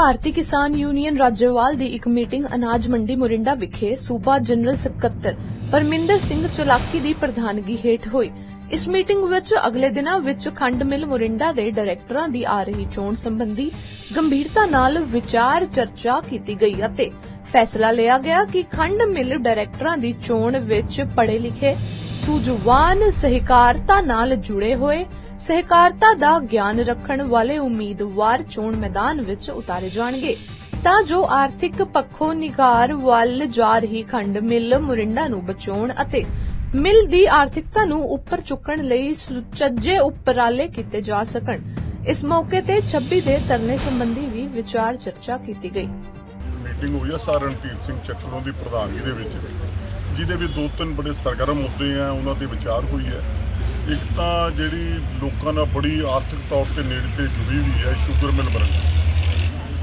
ਭਾਰਤੀ ਕਿਸਾਨ ਯੂਨੀਅਨ ਰਾਜੇਵਾਲ ਦੀ ਇੱਕ ਮੀਟਿੰਗ ਅਨਾਜ ਮੰਡੀ ਮੁਰਿੰਡਾ ਵਿਖੇ ਸੂਬਾ ਜਨਰਲ ਸਕੱਤਰ ਪਰਮਿੰਦਰ ਸਿੰਘ ਚਲਾਕੀ ਦੀ ਪ੍ਰਧਾਨਗੀ ਹੇਠ ਹੋਈ। ਇਸ ਮੀਟਿੰਗ ਵਿੱਚ ਅਗਲੇ ਦਿਨਾਂ ਵਿੱਚ ਖੰਡ ਮਿਲ ਮੁਰਿੰਡਾ ਦੇ ਡਾਇਰੈਕਟਰਾਂ ਦੀ ਆ ਰਹੀ ਚੋਣ ਸੰਬੰਧੀ ਗੰਭੀਰਤਾ ਨਾਲ ਵਿਚਾਰ ਚਰਚਾ ਕੀਤੀ ਗਈ ਅਤੇ ਫੈਸਲਾ ਲਿਆ ਗਿਆ ਕਿ ਖੰਡ ਮਿਲ ਡਾਇਰੈਕਟਰਾਂ ਦੀ ਚੋਣ ਵਿੱਚ ਪੜ੍ਹੇ ਲਿਖੇ, ਸੂਝਵਾਨ ਸਹਿਕਾਰਤਾ ਨਾਲ ਜੁੜੇ ਹੋਏ ਸਹਿਕਾਰਤਾ ਦਾ ਗਿਆਨ ਰੱਖਣ ਵਾਲੇ ਉਮੀਦਵਾਰ ਚੋਣ ਮੈਦਾਨ ਵਿੱਚ ਉਤਾਰੇ ਜਾਣਗੇ। ਤਾਂ ਜੋ ਆਰਥਿਕ ਪੱਖੋਂ ਨਿਗਾਰ ਵੱਲ ਜਾ ਰਹੀ ਖੰਡ ਮਿਲ ਮੁਰਿੰਡਾ ਨੂੰ ਬਚਾਉਣ ਅਤੇ ਮਿਲ ਦੀ ਆਰਥਿਕਤਾ ਨੂੰ ਉੱਪਰ ਚੁੱਕਣ ਲਈ ਸੁਚੱਜੇ ਉਪਰਾਲੇ ਕੀਤੇ ਜਾ ਸਕਣ। ਇਸ ਮੌਕੇ ਤੇ 26 ਦੇ ਤਰਨੇ ਸੰਬੰਧੀ ਵੀ ਵਿਚਾਰ ਚਰਚਾ ਕੀਤੀ ਗਈ। ਮੀਟਿੰਗ ਹੋਈ ਆ ਸਰ ਰਣਧੀਰ ਸਿੰਘ ਚੱਕਲੋਂ ਦੀ ਪ੍ਰਧਾਨਗੀ ਦੇ ਵਿੱਚ, ਜਿਹਦੇ ਵਿੱਚ ਦੋ ਤਿੰਨ ਬੜੇ ਸਰਗਰਮ ਮੁੱਦੇ ਆ, ਉਹਨਾਂ ਤੇ ਵਿਚਾਰ ਹੋਈ ਹੈ। ਇੱਕ ਤਾਂ ਜਿਹੜੀ ਲੋਕਾਂ ਨਾਲ ਬੜੀ ਆਰਥਿਕ ਤੌਰ ਤੇ ਨੇੜੇ ਤੇ ਜੁੜੀ ਹੋਈ ਹੈ, ਸ਼ੂਗਰ ਮਿਲ ਬਰਨ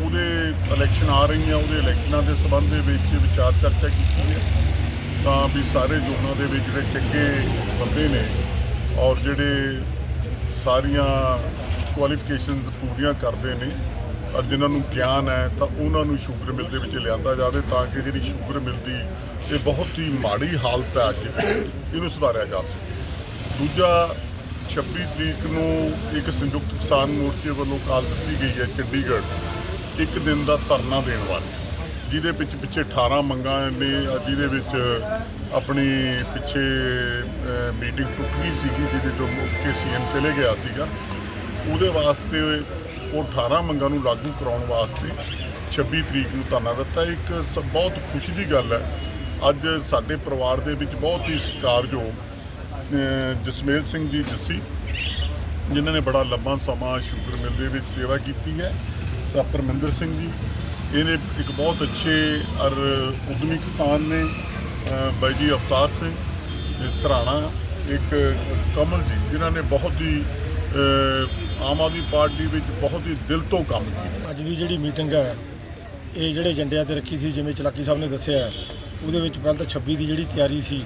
ਉਹਦੇ ਇਲੈਕਸ਼ਨ ਆ ਰਹੀਆਂ, ਉਹਦੇ ਇਲੈਕਸ਼ਨਾਂ ਦੇ ਸੰਬੰਧ ਦੇ ਵਿੱਚ ਵਿਚਾਰ ਚਰਚਾ ਕੀਤੀ ਹੈ। ਤਾਂ ਵੀ ਸਾਰੇ ਜ਼ੋਨਾਂ ਦੇ ਵਿੱਚ ਜਿਹੜੇ ਚੰਗੇ ਬੰਦੇ ਨੇ ਔਰ ਜਿਹੜੇ ਸਾਰੀਆਂ ਕੁਆਲੀਫਿਕੇਸ਼ਨਸ ਪੂਰੀਆਂ ਕਰਦੇ ਨੇ, ਔਰ ਜਿਨ੍ਹਾਂ ਨੂੰ ਗਿਆਨ ਹੈ, ਤਾਂ ਉਹਨਾਂ ਨੂੰ ਸ਼ੂਗਰ ਮਿਲ ਦੇ ਵਿੱਚ ਲਿਆਂਦਾ ਜਾਵੇ ਤਾਂ ਕਿ ਜਿਹੜੀ ਸ਼ੂਗਰ ਮਿਲ ਦੀ ਇਹ ਬਹੁਤ ਹੀ ਮਾੜੀ ਹਾਲਤ ਹੈ ਅੱਜ। ਇਹਨੂੰ ਸੁਧਾਰਿਆ ਜਾ ਸਕੇ। ਦੂਜਾ 26 ਤਰੀਕ ਨੂੰ ਇੱਕ ਸੰਯੁਕਤ ਕਿਸਾਨ ਮੋਰਚੇ ਵੱਲੋਂ ਕਾਲ ਦਿੱਤੀ ਗਈ ਹੈ ਚੰਡੀਗੜ੍ਹ, ਇੱਕ ਦਿਨ ਦਾ ਧਰਨਾ ਦੇਣ ਵਾਲੀ। ਜਿਹਦੇ ਵਿੱਚ ਪਿੱਛੇ 18 ਮੰਗਾਂ ਨੇ, ਜਿਹਦੇ ਵਿੱਚ ਆਪਣੀ ਪਿੱਛੇ ਮੀਟਿੰਗ ਟੁੱਟ ਗਈ ਸੀਗੀ, ਜਿਹਦੇ ਤੋਂ ਮੁੱਖ ਕੇ ਸੀਐਮ ਚਲੇ ਗਿਆ ਸੀਗਾ। ਉਹਦੇ ਵਾਸਤੇ ਉਹ 18 ਮੰਗਾਂ ਨੂੰ ਲਾਗੂ ਕਰਾਉਣ ਵਾਸਤੇ 26 ਤਰੀਕ ਨੂੰ ਧਰਨਾ ਦਿੱਤਾ। ਇੱਕ ਸ- ਬਹੁਤ ਖੁਸ਼ੀ ਦੀ ਗੱਲ ਹੈ, ਅੱਜ ਸਾਡੇ ਪਰਿਵਾਰ ਦੇ ਵਿੱਚ ਬਹੁਤ ਹੀ ਸਤਿਕਾਰਯੋਗ ਜਸਮੇਲ ਸਿੰਘ ਜੀ ਜੱਸੀ, ਜਿਨ੍ਹਾਂ ਨੇ ਬੜਾ ਲੰਬਾ ਸਮਾਂ ਸ਼ੂਗਰ ਮਿਲ ਦੇ ਵਿੱਚ ਸੇਵਾ ਕੀਤੀ ਹੈ, ਸਰ ਪਰਮਿੰਦਰ ਸਿੰਘ ਜੀ। ਇਹਨੇ ਇੱਕ ਬਹੁਤ ਅੱਛੇ ਔਰ ਉਦਮੀ ਕਿਸਾਨ ਨੇ ਬਾਈ ਜੀ ਅਵਤਾਰ ਸਿੰਘ ਸਰਾਣਾ, ਇੱਕ ਕਮਲ ਜੀ, ਜਿਨ੍ਹਾਂ ਨੇ ਬਹੁਤ ਹੀ ਆਮ ਆਦਮੀ ਪਾਰਟੀ ਵਿੱਚ ਬਹੁਤ ਹੀ ਦਿਲ ਤੋਂ ਕੰਮ ਕੀਤਾ। ਅੱਜ ਦੀ ਜਿਹੜੀ ਮੀਟਿੰਗ ਹੈ, ਇਹ ਜਿਹੜੇ ਏਜੰਡਿਆਂ ਤੇ ਰੱਖੀ ਸੀ, ਜਿਵੇਂ ਚਲਾਕੀ ਸਾਹਿਬ ਨੇ ਦੱਸਿਆ, ਉਹਦੇ ਵਿੱਚ ਪਹਿਲਾਂ ਤਾਂ 26 ਦੀ ਜਿਹੜੀ ਤਿਆਰੀ ਸੀ,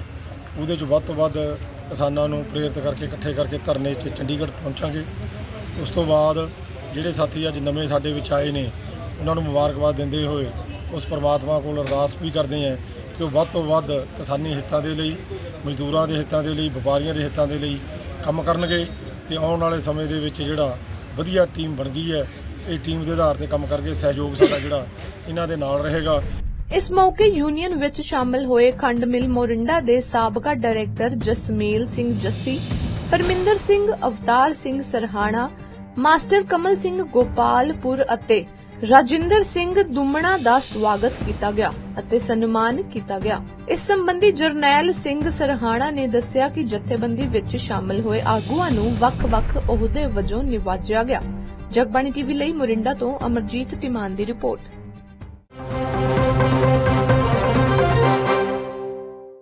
ਉਹਦੇ 'ਚ ਵੱਧ ਤੋਂ ਵੱਧ ਕਿਸਾਨਾਂ ਨੂੰ ਪ੍ਰੇਰਿਤ ਕਰਕੇ, ਇਕੱਠੇ ਕਰਕੇ ਧਰਨੇ 'ਚ ਚੰਡੀਗੜ੍ਹ ਪਹੁੰਚਾਂਗੇ। ਉਸ ਤੋਂ ਬਾਅਦ ਜਿਹੜੇ ਸਾਥੀ ਅੱਜ ਨਵੇਂ ਸਾਡੇ ਵਿੱਚ ਆਏ ਨੇ, ਉਹਨਾਂ ਨੂੰ ਮੁਬਾਰਕਬਾਦ ਦਿੰਦੇ ਹੋਏ ਉਸ ਪਰਮਾਤਮਾ ਕੋਲ ਅਰਦਾਸ ਵੀ ਕਰਦੇ ਹਾਂ ਕਿ ਉਹ ਵੱਧ ਤੋਂ ਵੱਧ ਕਿਸਾਨੀ ਹਿੱਤਾਂ ਦੇ ਲਈ, ਮਜ਼ਦੂਰਾਂ ਦੇ ਹਿੱਤਾਂ ਦੇ ਲਈ, ਵਪਾਰੀਆਂ ਦੇ ਹਿੱਤਾਂ ਦੇ ਲਈ ਕੰਮ ਕਰਨਗੇ ਤੇ ਆਉਣ ਵਾਲੇ ਸਮੇਂ ਦੇ ਵਿੱਚ ਜਿਹੜਾ ਵਧੀਆ ਟੀਮ ਬਣ ਗਈ ਹੈ, ਇਹ ਟੀਮ ਦੇ ਆਧਾਰ ਤੇ ਕੰਮ ਕਰਕੇ ਸਹਿਯੋਗ ਸਾਡਾ ਜਿਹੜਾ ਇਹਨਾਂ ਦੇ ਨਾਲ ਰਹੇਗਾ। ਇਸ ਮੌਕੇ ਯੂਨੀਅਨ ਵਿੱਚ ਸ਼ਾਮਲ ਹੋਏ ਖੰਡ ਮਿਲ ਮੋਰਿੰਡਾ ਦੇ ਸਾਬਕਾ ਡਾਇਰੈਕਟਰ ਜਸਮੇਲ ਸਿੰਘ ਜੱਸੀ, ਪਰਮਿੰਦਰ ਸਿੰਘ, ਅਵਤਾਰ ਸਿੰਘ ਸਰਹਾਣਾ, ਮਾਸਟਰ ਕਮਲ ਸਿੰਘ ਗੋਪਾਲਪੁਰ ਅਤੇ ਰਾਜਿੰਦਰ ਸਿੰਘ ਦੁਮਣਾ ਦਾ ਸਵਾਗਤ ਕੀਤਾ ਗਿਆ ਅਤੇ ਸਨਮਾਨ ਕੀਤਾ ਗਿਆ। ਇਸ ਸੰਬੰਧੀ ਜਰਨੈਲ ਸਿੰਘ ਸਰਹਾਣਾ ਨੇ ਦੱਸਿਆ ਕਿ ਜਥੇਬੰਦੀ ਵਿੱਚ ਸ਼ਾਮਲ ਹੋਏ ਆਗੂਆਂ ਨੂੰ ਵੱਖ-ਵੱਖ ਅਹੁਦੇ ਵਜੋਂ ਨਿਵਾਜਿਆ ਗਿਆ। ਜਗਬਾਣੀ ਟੀਵੀ ਲਈ ਮੋਰਿੰਡਾ ਤੋਂ ਅਮਰਜੀਤ ਤਿਮਾਨ ਦੀ ਰਿਪੋਰਟ। Thank you.